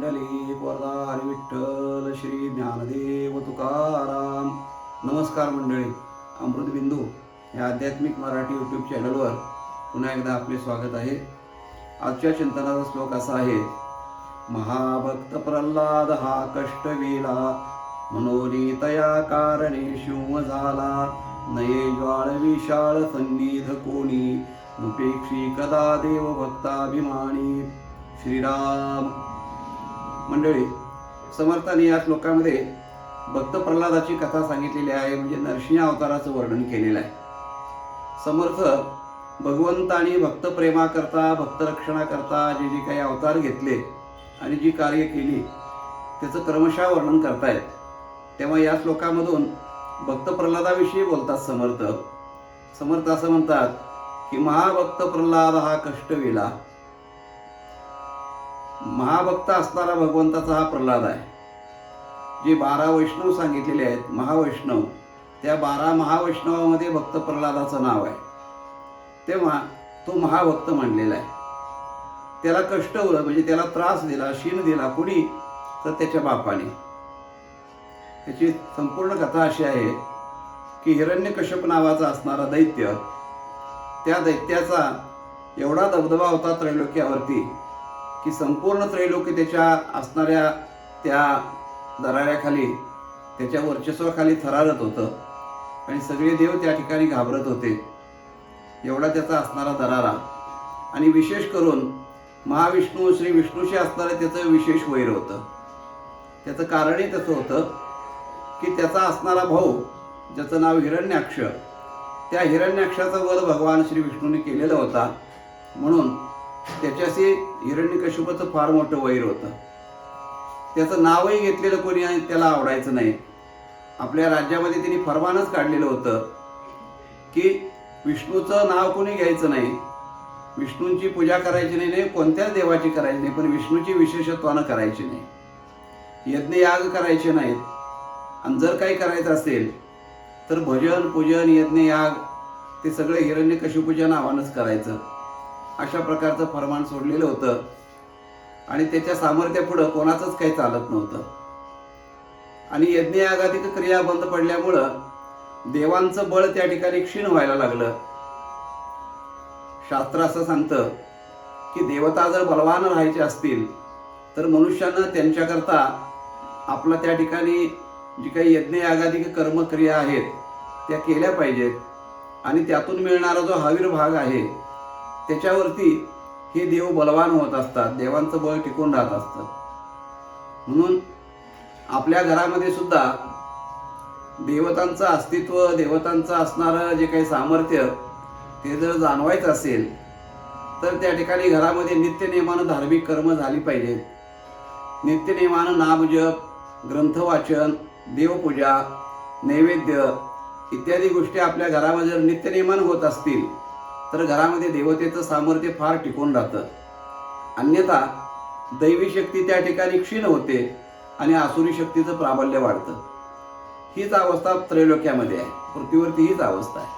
मंडळी वरदार विठ्ठल श्री ज्ञानदेव तुकाराम. नमस्कार मंडळी अमृतबिंदू या आध्यात्मिक मराठी यूट्यूब चॅनलवर पुन्हा एकदा आपले स्वागत आहे. आजच्या चिंतनाचा श्लोक असा आहे महाभक्त प्रल्हाद हा कष्टविला मनोनी मनोनीतया कारणे शिव झाला नये ज्वाळ विशाळ संगीध कोणी उपेक्षी कदा देव भक्ताभिमानी श्रीराम मंडळी समर्थाने या श्लोकामध्ये भक्त प्रल्हादाची कथा सांगितलेली आहे म्हणजे नरसिंह अवताराचं वर्णन केलेलं आहे. समर्थ भगवंतानी भक्त प्रेमाकरता भक्त रक्षणाकरता जे जे काही अवतार घेतले आणि जी कार्य केली त्याचं क्रमशः वर्णन करतायत. तेव्हा या श्लोकामधून भक्त प्रल्हादाविषयी बोलतात समर्थ. समर्थ असं म्हणतात की महाभक्त प्रल्हाद हा कष्टविला महाभक्त असणारा भगवंताचा हा प्रल्हाद आहे. जे बारा वैष्णव सांगितलेले आहेत महावैष्णव त्या बारा महावैष्णवामध्ये भक्त प्रल्हादाचं नाव आहे. तेव्हा तो महाभक्त मांडलेला आहे. त्याला कष्ट उरलं म्हणजे त्याला त्रास दिला शीन दिला कुणी? तर त्याच्या बापाने. त्याची संपूर्ण कथा अशी आहे की हिरण्यकश्यप नावाचा असणारा दैत्य त्या दैत्याचा एवढा दबदबा होता त्रैलोक्यावरती की संपूर्ण त्रैलोकी त्याच्या असणाऱ्या त्या दराऱ्याखाली त्याच्या वर्चस्वाखाली थरारत होतं. आणि सगळे देव त्या ठिकाणी घाबरत होते. एवढा त्याचा असणारा दरारा. आणि विशेष करून महाविष्णू श्री विष्णूशी असणारं त्याचं विशेष वैर होतं. त्याचं कारणही तसं होतं की त्याचा असणारा भाऊ ज्याचं नाव हिरण्याक्ष त्या हिरण्याक्षाचा वध भगवान श्री विष्णूने केलेला होता. म्हणून त्याच्याशी हिरण्यकशिपूचं फार मोठं वैर होतं. त्याचं नावही घेतलेलं कोणी आणि त्याला आवडायचं नाही. आपल्या राज्यामध्ये त्यांनी फरमानच काढलेलं होतं की विष्णूचं नाव कोणी घ्यायचं नाही. विष्णूंची पूजा करायची नाही नाही कोणत्याच देवाची करायची नाही पण विष्णूची विशेषत्वानं करायची नाही. यज्ञयाग करायचे नाहीत. आणि जर काही करायचं असेल तर भजन पूजन यज्ञयाग ते सगळे हिरण्यकशिपूच्या नावानंच करायचं. अशा प्रकारचं फरमान सोडलेलं होतं. आणि त्याच्या सामर्थ्यापुढं कोणाचंच काही चालत नव्हतं. आणि यज्ञयागाधिक क्रिया बंद पडल्यामुळं देवांचं बळ त्या ठिकाणी क्षीण व्हायला लागलं. शास्त्र असं सांगतं की देवता जर बलवान राहायचे असतील तर मनुष्यानं त्यांच्याकरता आपला त्या ठिकाणी जी काही यज्ञयागाधिक कर्मक्रिया आहेत त्या केल्या पाहिजेत. आणि त्यातून मिळणारा जो हवीर भाग आहे त्याच्यावरती हे देव बलवान होत असतात देवांचं बळ टिकून राहत असतं. म्हणून आपल्या घरामध्ये सुद्धा देवतांचं अस्तित्व देवतांचं असणारं जे काही सामर्थ्य ते जर जाणवायचं असेल तर त्या ठिकाणी घरामध्ये नित्यनेमानं धार्मिक कर्म झाली पाहिजेत. नित्यनेमानं नामजप ग्रंथवाचन देवपूजा नैवेद्य इत्यादी गोष्टी आपल्या घरामध्ये जर नित्यनियमान होत असतील तर घरामध्ये देवतेचं सामर्थ्य फार टिकून राहतं. अन्यथा दैवी शक्ती त्या ठिकाणी क्षीण होते आणि आसुरी शक्तीचं प्राबल्य वाढतं. हीच अवस्था त्रैलोक्यामध्ये आहे. पृथ्वीवरती हीच अवस्था आहे.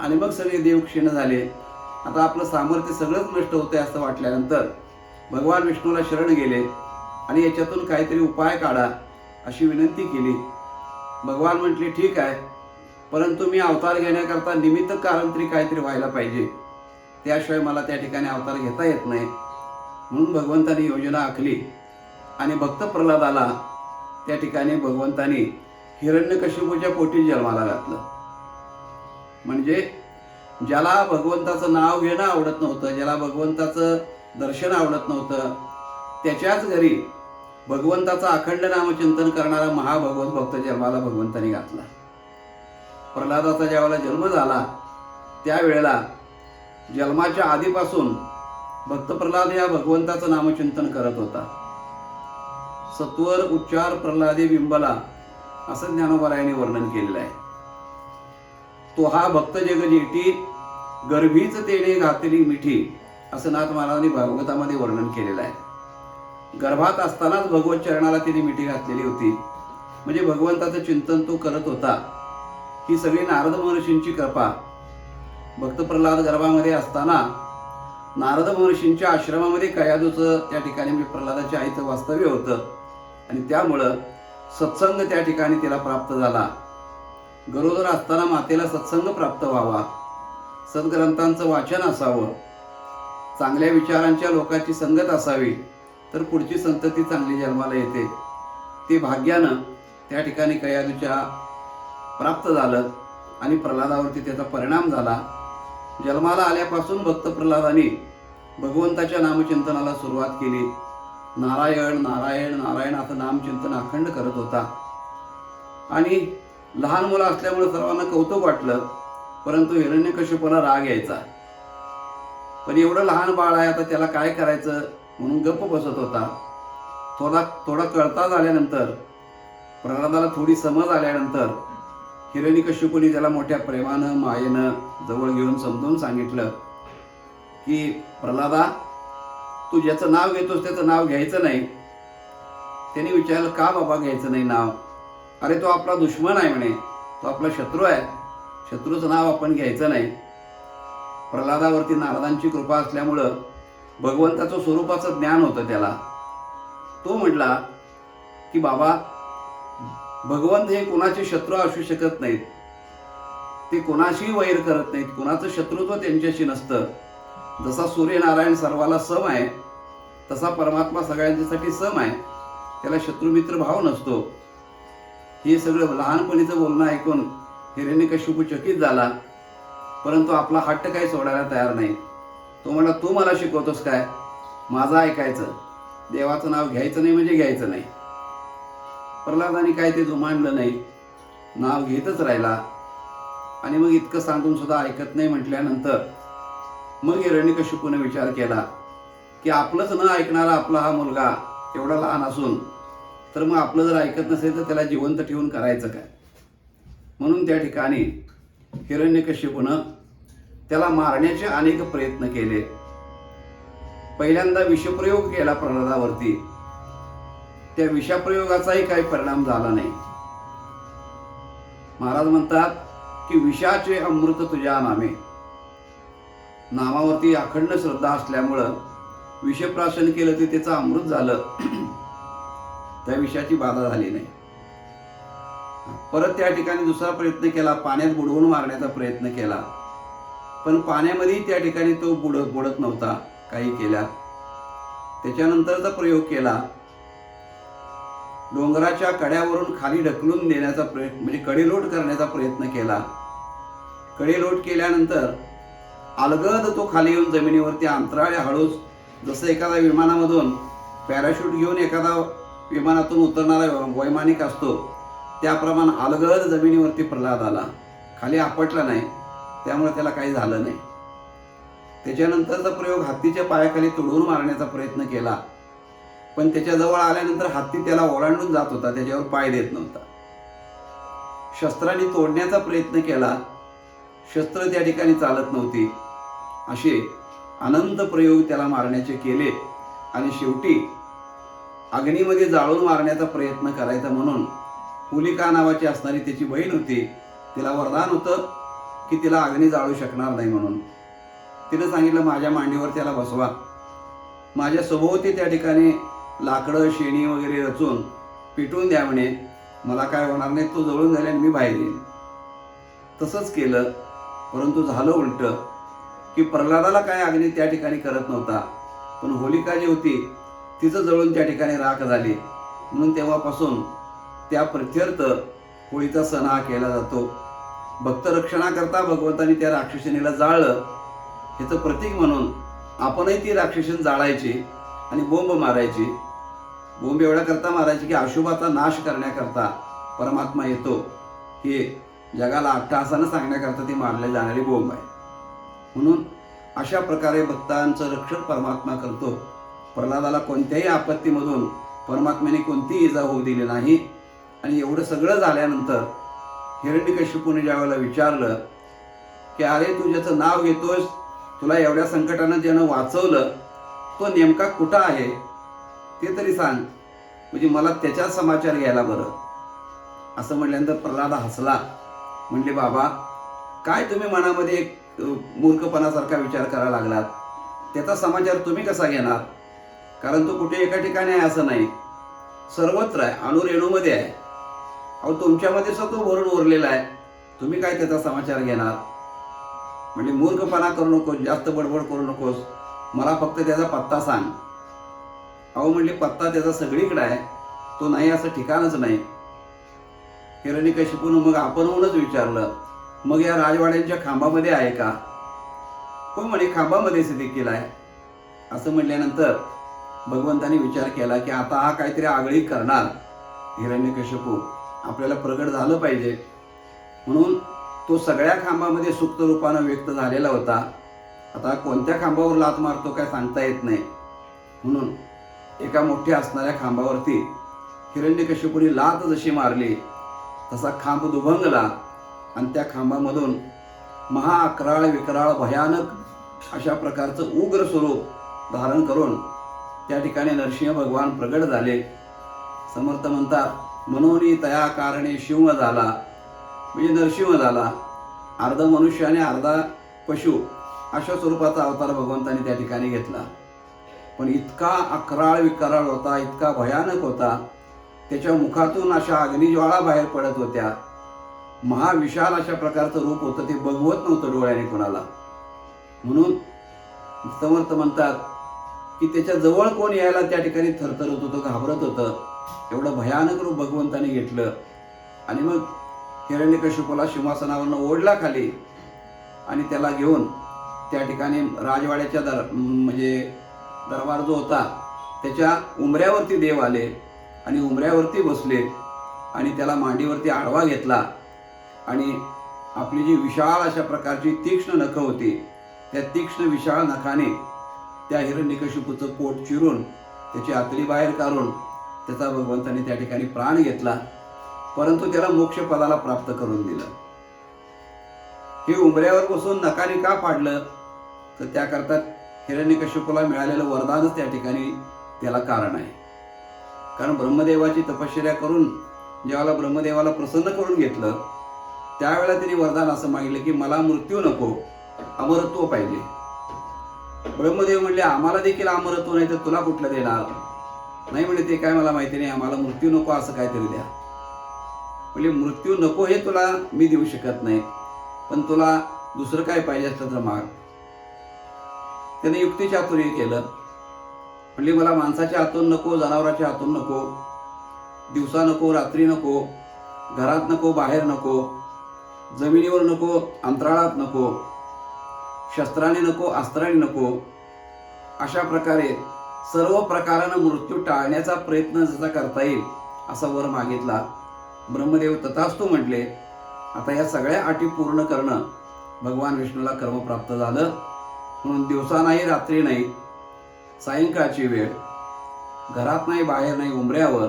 आणि मग सगळे देव क्षीण झाले. आता आपलं सामर्थ्य सगळंच नष्ट होते असं वाटल्यानंतर भगवान विष्णूला शरण गेले आणि याच्यातून काहीतरी उपाय काढा अशी विनंती केली. भगवान म्हटले ठीक आहे. परंतु मी अवतार घेण्याकरता निमित्त कारण तरी काहीतरी व्हायला पाहिजे. त्याशिवाय मला त्या ठिकाणी अवतार घेता येत नाही. म्हणून भगवंतानी योजना आखली. आणि भक्त प्रल्हादाला त्या ठिकाणी भगवंतानी हिरण्यकशिपूच्या पोटी जन्माला घातलं. म्हणजे ज्याला भगवंताचं नाव घेणं आवडत नव्हतं ज्याला भगवंताचं दर्शन आवडत नव्हतं त्याच्याच घरी भगवंताचं अखंड नामचिंतन करणारा महाभगवत भक्त जन्माला भगवंतानी घातला. प्रल्हादाचा ज्यावेळेला जन्म झाला त्यावेळेला जन्माच्या आधीपासून भक्त प्रल्हाद या भगवंताचं नामचिंतन करत होता. सत्वर उच्चार प्रल्हादी बिंबला असं ज्ञानोबरायाने वर्णन केलेलं आहे. तो हा भक्त जगजेटी गर्भीच तेने घातली मिठी असं नाथ महाराजांनी भागवतामध्ये वर्णन केलेलं आहे. गर्भात असतानाच भगवत चरणाला तिने मिठी घातलेली होती. म्हणजे भगवंताचं चिंतन तो करत होता. ही सगळी नारद महर्षींची कृपा. भक्त प्रल्हाद गर्भामध्ये असताना नारद महर्षींच्या आश्रमामध्ये कयादूचं त्या ठिकाणी म्हणजे प्रल्हादाच्या आईचं वास्तव्य होतं. आणि त्यामुळं सत्संग त्या ठिकाणी तिला प्राप्त झाला. गरोदर असताना मातेला सत्संग प्राप्त व्हावा. सद्ग्रंथांचं वाचन असावं. चांगल्या विचारांच्या लोकांची संगत असावी. तर पुढची संतती चांगली जन्माला येते. ते भाग्यानं त्या ठिकाणी कयादूच्या प्राप्त झालं आणि प्रल्हादावरती त्याचा परिणाम झाला. जन्माला आल्यापासून भक्त प्रल्हादाने भगवंताच्या नामचिंतनाला सुरुवात केली. नारायण नारायण नारायण असं नामचिंतन अखंड करत होता. आणि लहान मुलं असल्यामुळे सर्वांना कौतुक वाटलं परंतु हिरण्यकश्यपाला राग यायचा. पण एवढं लहान बाळ आहे आता त्याला काय करायचं? म्हणून गप्प बसत होता. थोडा थोडा कळता झाल्यानंतर प्रल्हादाला थोडी समज आल्यानंतर हिरण्यकश्यपूने त्याला मोठ्या प्रेमानं मायेनं जवळ घेऊन समजून सांगितलं की प्रल्हादा तू ज्याचं नाव घेतोस त्याचं नाव घ्यायचं नाही. त्यांनी विचारलं का बाबा घ्यायचं नाही नाव? अरे तो आपला दुश्मन आहे म्हणे. तो आपला शत्रू आहे. शत्रूचं नाव आपण घ्यायचं नाही. प्रल्हादावरती नारदांची कृपा असल्यामुळं भगवंताचं स्वरूपाचं ज्ञान होतं त्याला. तो म्हटला की बाबा भगवंत हे कोणाचे शत्रू असू शकत नाहीत. ते कोणाशीही वैर करत नाहीत. कोणाचं शत्रुत्व त्यांच्याशी नसतं. जसा सूर्यनारायण सर्वाला सम आहे तसा परमात्मा सगळ्यांच्यासाठी सम आहे. त्याला शत्रुमित्र भाव नसतो. हे सगळं लहानपणीचं बोलणं ऐकून हिरण्यकश्यपू चकित झाला. परंतु आपला हट्ट काही सोडायला तयार नाही. तो म्हणला तू मला शिकवतोस काय? माझं ऐकायचं. देवाचं नाव घ्यायचं नाही म्हणजे घ्यायचं नाही. प्रल्हादाने काय ते जुमानलं नाही. नाव घेतच राहिला. आणि मग इतकं सांगून सुद्धा ऐकत नाही म्हटल्यानंतर मग हिरण्यकशिपूने विचार केला की आपलंच न ऐकणारा आपला हा मुलगा एवढा लहान असून तर मग आपलं जर ऐकत नसेल तर त्याला जिवंत ठेवून करायचं काय? म्हणून त्या ठिकाणी हिरण्यकशिपूनं त्याला मारण्याचे अनेक प्रयत्न केले. पहिल्यांदा विषप्रयोग केला प्रल्हादावरती. त्या विषाप्रयोगाचाही काही परिणाम झाला नाही. महाराज म्हणतात की विषाचे अमृत तुझ्या नामे. नामावरती अखंड श्रद्धा असल्यामुळं विषप्राशन केलं ते त्याचं अमृत झालं. त्या विषाची बाधा झाली नाही. परत त्या ठिकाणी दुसरा प्रयत्न केला पाण्यात बुडवून मारण्याचा प्रयत्न केला. पण पाण्यामध्येही त्या ठिकाणी तो बुडत बुडत नव्हता काही केल्या त्याच्यानंतरचा प्रयोग केला. डोंगराच्या कड्यावरून खाली ढकलून देण्याचा प्रयत्न म्हणजे कडेलोट करण्याचा प्रयत्न केला. कडेलोट केल्यानंतर अलगद तो खाली येऊन जमिनीवरती अंतराळे हळूच जसं एखाद्या विमानामधून पॅराशूट घेऊन एखादा विमानातून उतरणारा वैमानिक असतो त्याप्रमाणे अलगद जमिनीवरती प्रल्हाद आला. खाली आपटला नाही त्यामुळे त्याला काही झालं नाही. त्याच्यानंतरचा प्रयोग हत्तीच्या पायाखाली तोडून मारण्याचा प्रयत्न केला. पण त्याच्याजवळ आल्यानंतर हत्ती त्याला ओलांडून जात होता त्याच्यावर पाय देत नव्हता. शस्त्राने तोडण्याचा प्रयत्न केला शस्त्र त्या ठिकाणी चालत नव्हती. असे अनंत प्रयोग त्याला मारण्याचे केले आणि शेवटी अग्नीमध्ये जाळून मारण्याचा प्रयत्न करायचा म्हणून हुलिका नावाची असणारी त्याची बहीण होती तिला वरदान होतं की तिला अग्नी जाळू शकणार नाही म्हणून. तिनं सांगितलं माझ्या मांडीवर त्याला बसवा. माझ्या सभोवती त्या ठिकाणी लाकडं शेणी वगैरे रचून पिटून द्या म्हणे. मला काय होणार नाही तो जळून झाल्याने मी बाहेर येईन. तसंच केलं परंतु झालं उलट की प्रल्हादाला काय अग्नी त्या ठिकाणी करत नव्हता. पण होलिका जी होती तिचं जळून त्या ठिकाणी राख झाली. म्हणून तेव्हापासून त्या प्रत्यर्थ होळीचा सण हा केला जातो. भक्तरक्षणाकरता भगवंतानी त्या राक्षसिणीला जाळलं. ह्याचं प्रतीक म्हणून आपणही ती राक्षसीन जाळायची आणि बोंब मारायची. बोंब एवढ्या करता मारायची की अशुभाचा नाश करण्याकरता परमात्मा येतो हे जगाला अट्टहासानं सांगण्याकरता ती मारली जाणारी बोंब आहे. म्हणून अशा प्रकारे भक्तांचं रक्षण परमात्मा करतो. प्रल्हादाला कोणत्याही आपत्तीमधून परमात्म्याने कोणतीही इजा होऊ दिली नाही. आणि एवढं सगळं झाल्यानंतर हिरण्यकश्यपूने ज्यावेळेला विचारलं की अरे तू ज्याचं नाव घेतोस तुला एवढ्या संकटानं ज्यानं वाचवलं तो नेमका कुठं आहे? ते तरी सांग. म्हणजे मला त्याच्यात समाचार घ्यायला बरं. असं म्हटल्यानंतर प्रल्हाद हसला. म्हणले बाबा काय तुम्ही मनामध्ये एक मूर्खपणासारखा विचार करायला लागलात? त्याचा समाचार तुम्ही कसा घेणार? कारण तो कुठे एका ठिकाणी आहे असं नाही. सर्वत्र आहे. अणु रेणूमध्ये आहे. अहो तुमच्यामध्ये सुद्धा तो भरून उरलेला आहे. तुम्ही काय त्याचा समाचार घेणार? म्हणजे मूर्खपणा करू नकोस. जास्त बडबड करू नकोस. मला फक्त त्याचा पत्ता सांग. अहो म्हणले पत्ता त्याचा सगळीकडे आहे. तो नाही असं ठिकाणच नाही. हिरण्यकशिपून मग आपण होऊनच विचारलं मग या राजवाड्यांच्या खांबामध्ये आहे का? हो म्हणे खांबामध्येच देखील आहे. असं म्हटल्यानंतर भगवंतानी विचार केला की आता हा काहीतरी आगळी करणार. हिरण्यकशिपू आपल्याला प्रगट झालं पाहिजे. म्हणून तो सगळ्या खांबामध्ये सुप्त रूपानं व्यक्त झालेला होता. आता कोणत्या खांबावर लात मारतो काय सांगता येत नाही. म्हणून एका मोठ्या असणाऱ्या खांबावरती हिरण्यकशिपूने लात जशी मारली तसा खांब दुभंगला आणि त्या खांबामधून महाअकराळ विकराळ भयानक अशा प्रकारचं उग्र स्वरूप धारण करून त्या ठिकाणी नरसिंह भगवान प्रगट झाले. समर्थ म्हणतात मनोनी तया कारणे शिव झाला. म्हणजे नरसिंह झाला. अर्धा मनुष्य आणि अर्धा पशु अशा स्वरूपाचा अवतार भगवंतांनी त्या ठिकाणी घेतला. पण इतका अकराळ विकराळ होता इतका भयानक होता त्याच्या मुखातून अशा अग्निज्वाळा बाहेर पडत होत्या. महाविशाल अशा प्रकारचं रूप होतं ते बघवत नव्हतं डोळ्याने कोणाला. म्हणून समर्थ म्हणतात की त्याच्याजवळ कोण यायला त्या ठिकाणी थरथरत होतं घाबरत होतं. एवढं भयानक रूप भगवंताने घेतलं. आणि मग हिरण्यकशिपूला सिंहासनावरनं ओढला खाली. आणि त्याला घेऊन त्या ठिकाणी राजवाड्याच्या दर म्हणजे दरबार जो होता त्याच्या उमऱ्यावरती देव आले आणि उमऱ्यावरती बसले आणि त्याला मांडीवरती आडवा घेतला. आणि आपली जी विशाळ अशा प्रकारची तीक्ष्ण नखं होती त्या तीक्ष्ण विशाळ नखाने त्या हिरण्यकशिपूचं पोट चिरून त्याची आतडी बाहेर काढून त्याचा भगवंताने त्या ठिकाणी प्राण घेतला. परंतु त्याला मोक्षपदाला प्राप्त करून दिलं. हे उमऱ्यावर बसून नकाने का पाडलं तर त्याकरता हिरण्यकश्यपूला मिळालेलं वरदानच त्या ठिकाणी त्याला कारण आहे. कारण ब्रह्मदेवाची तपश्चर्या करून जेव्हा ब्रह्मदेवाला प्रसन्न करून घेतलं त्यावेळेला त्यांनी वरदान असं मागितलं की मला मृत्यू नको अमरत्व पाहिजे. ब्रह्मदेव म्हणले आम्हाला देखील अमरत्व नाही तर तुला कुठलं देणार? नाही म्हणजे ते काय मला माहिती नाही आम्हाला मृत्यू नको असं काहीतरी द्या. म्हणजे मृत्यू नको हे तुला मी देऊ शकत नाही पण तुला दुसरं काय पाहिजे असलं तर माग. त्याने युक्तीचातुर्य केलं. म्हणजे मला माणसाच्या हातून नको जनावराच्या हातून नको. दिवसा नको रात्री नको. घरात नको बाहेर नको. जमिनीवर नको अंतराळात नको. शस्त्राने नको अस्त्राने नको. अशा प्रकारे सर्व प्रकारानं मृत्यू टाळण्याचा प्रयत्न जसा करता येईल असा वर मागितला. ब्रह्मदेव तथास्तू म्हटले आता या सगळ्या अटी पूर्ण करणं भगवान विष्णूला कर्मप्राप्त झालं. म्हणून दिवसा नाही रात्री नाही सायंकाळची वेळ घरात नाही बाहेर नाही उमऱ्यावर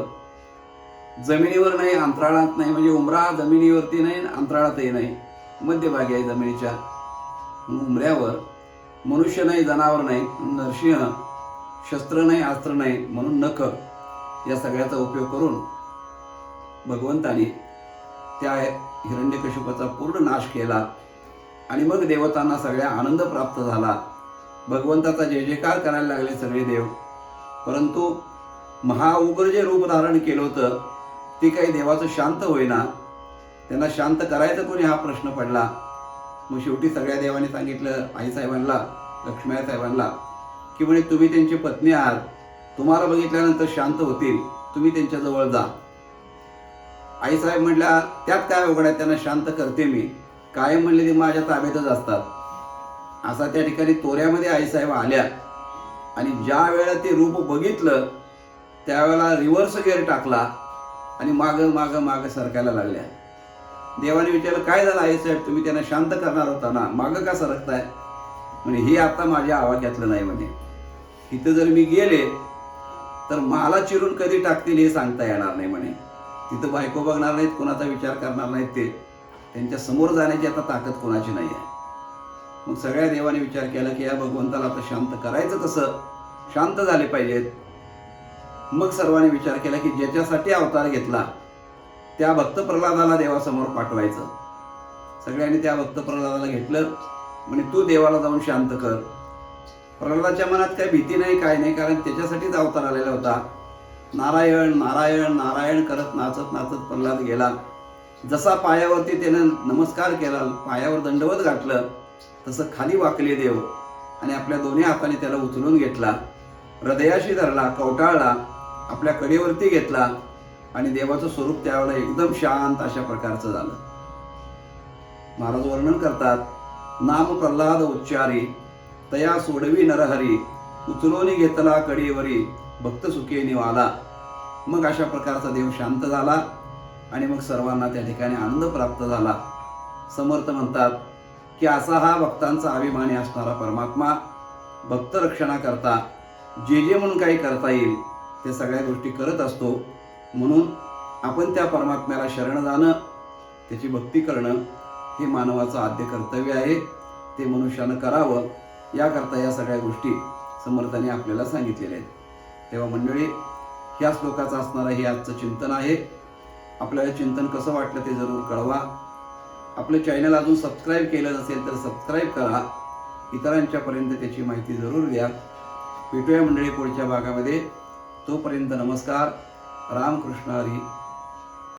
जमिनीवर नाही अंतराळात नाही म्हणजे उमरा जमिनीवरती नाही अंतराळातही नाही मध्यभागी आहे जमिनीच्या. उमऱ्यावर मनुष्य नाही जनावर नाही नरसिंह शस्त्र नाही अस्त्र नाही म्हणून नख या सगळ्याचा उपयोग करून भगवंताने त्या हिरण्यकशिपाचा पूर्ण नाश केला. आणि मग देवतांना सगळ्या आनंद प्राप्त झाला. भगवंताचा जय जयकार करायला लागले सगळे देव. परंतु महाउग्र जे रूप धारण केलं होतं ते काही देवाचं शांत होईना. त्यांना शांत करायचं कोणी हा प्रश्न पडला. मग शेवटी सगळ्या देवाने सांगितलं आईसाहेबांना लक्ष्मीआई साहेबांना की म्हणे तुम्ही त्यांची पत्नी आहात. तुम्हाला बघितल्यानंतर शांत होतील. तुम्ही त्यांच्याजवळ जा. आईसाहेब म्हटल्या त्यात काय उघड्या त्यांना शांत करते मी. कायम म्हणले ते माझ्या ताब्यातच असतात. असा त्या ठिकाणी तोऱ्यामध्ये आईसाहेब आल्या. आणि ज्या वेळेला ते रूप बघितलं त्यावेळेला रिव्हर्स गेअर टाकला आणि मागं मागं मागं सरकायला लागल्या. देवाने विचारलं काय झालं आईसाहेब? तुम्ही त्यांना शांत करणार होता ना? मागं का सरकताय? म्हणजे हे आता माझ्या आवाक्यातलं नाही म्हणे. इथं जर मी गेले तर मला चिरून कधी टाकतील हे सांगता येणार नाही म्हणे. तिथं बायको बघणार नाहीत कोणाचा विचार करणार नाहीत ते. त्यांच्यासमोर जाण्याची आता ताकद कोणाची नाही आहे मग सगळ्या देवाने विचार केला की या भगवंताला आता शांत करायचं कसं? शांत झाले पाहिजेत. मग सर्वांनी विचार केला की ज्याच्यासाठी अवतार घेतला त्या भक्त प्रल्हादाला देवासमोर पाठवायचं. सगळ्यांनी त्या भक्त प्रल्हादाला घेतलं. म्हणे तू देवाला जाऊन शांत कर. प्रल्हादाच्या मनात काही भीती नाही काय नाही कारण त्याच्यासाठीच अवतार आलेला होता. नारायण नारायण नारायण करत नाचत नाचत प्रल्हाद गेला. जसा पायावरती त्यानं नमस्कार केला पायावर दंडवत घातलं तसं खाली वाकले देव. आणि आपल्या दोन्ही हाताने त्याला उचलून घेतला. हृदयाशी धरला कवटाळला आपल्या कडेवरती घेतला. आणि देवाचं स्वरूप त्यावेळेला एकदम शांत अशा प्रकारचं झालं. महाराज वर्णन करतात नाम प्रल्हाद उच्चारी तया सोडवी नरहरी उचलोनी घेतला कडेवरी भक्त सुखे निवाला. मग अशा प्रकारचा देव शांत झाला. आणि मग सर्वांना त्या ठिकाणी आनंद प्राप्त झाला. समर्थ म्हणतात की असा हा भक्तांचा अभिमानी असणारा परमात्मा भक्त रक्षणाकरता जे जे म्हणून काही करता येईल ते सगळ्या गोष्टी करत असतो. म्हणून आपण त्या परमात्म्याला शरण जाणं त्याची भक्ती करणं हे मानवाचं आद्य कर्तव्य आहे. ते मनुष्यानं करावं याकरता या सगळ्या गोष्टी समर्थाने आपल्याला सांगितलेल्या आहेत. तेव्हा मंडळी ह्या श्लोकाचं असणारं हे आजचं चिंतन आहे. आपल्याला चिंतन कसं वाटलं ते जरूर कळवा. आपलं चॅनल अजून सबस्क्राईब केलं नसेल तर सबस्क्राईब करा. इतरांच्यापर्यंत त्याची माहिती जरूर द्या भेटूया मंडळी पुढच्या भागामध्ये. तोपर्यंत नमस्कार. रामकृष्ण हरी.